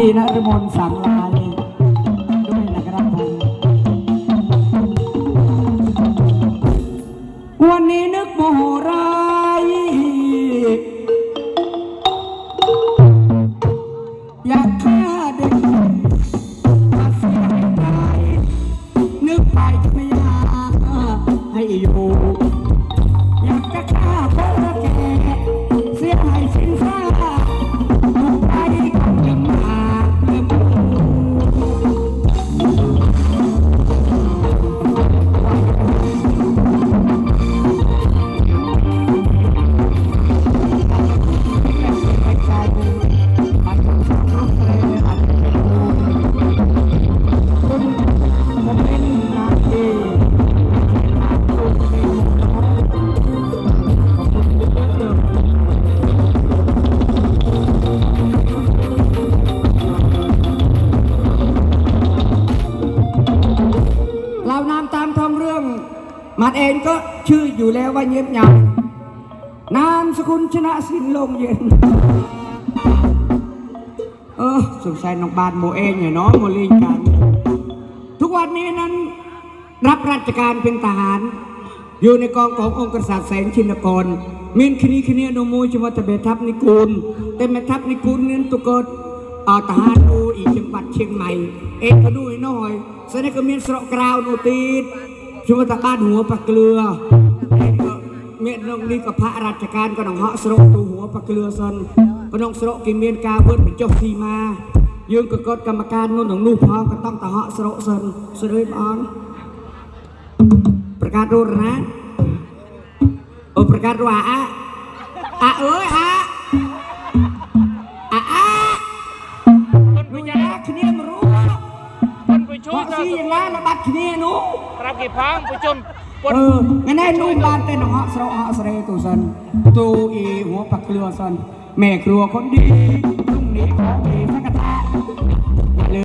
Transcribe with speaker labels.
Speaker 1: ที่นรมนสังลายด้วยนะครับผมวันนี้นึกโมโหร้าย เรานามตามท้องเรื่อง มันเองก็ชื่ออยู่แล้วว่าเงียบเงานามสกุลชนะสินลมเย็น เออสงสัยน้องบานโมเองเหรอเนาะโมลิงกัน ทุกวันนี้นั้น รับราชการเป็นทหาร อยู่ในกองขององค์กษัตริย์แสงชินกรมีนคณีคณีโนโมจังหวัดตะเบทับนิกูลแต่แม่ทัพนิกูลนั้นตุกด เอ่อทหารดูอีกจังหวัดเชียงใหม่ เอ็ก็ดูอีกหน่อยแสดงก็มีสระกราวโนตีดจังหวัดบ้านหัวปะเกลือเอ็ก็เมียนงนี้ก็พระราชการก็น้องเหาะสระตูหัวปะเกลือซนก็น้องสระกินเมียนกาเวิร์ดเป็นเจ้าทีมา ยืนก็กดกรรมการนู่นของนู่นพร้อมก็ต้องตะเหาะสระซนสะเลยบอน ประกาศรู้แล้วนะโ ា
Speaker 2: ผู้ช
Speaker 1: บอ
Speaker 2: ม
Speaker 1: กสิอย่างนั้นระบัดขี้นี่ยนู้
Speaker 2: รับกี่พังผู้ชม
Speaker 1: เออแม่แน่นุ่มบานเต้นของเหาะสระเหาะสระตูสันตูอีหัวปักเกลือสันแม่ครัวคนดีลุงนี้ของดี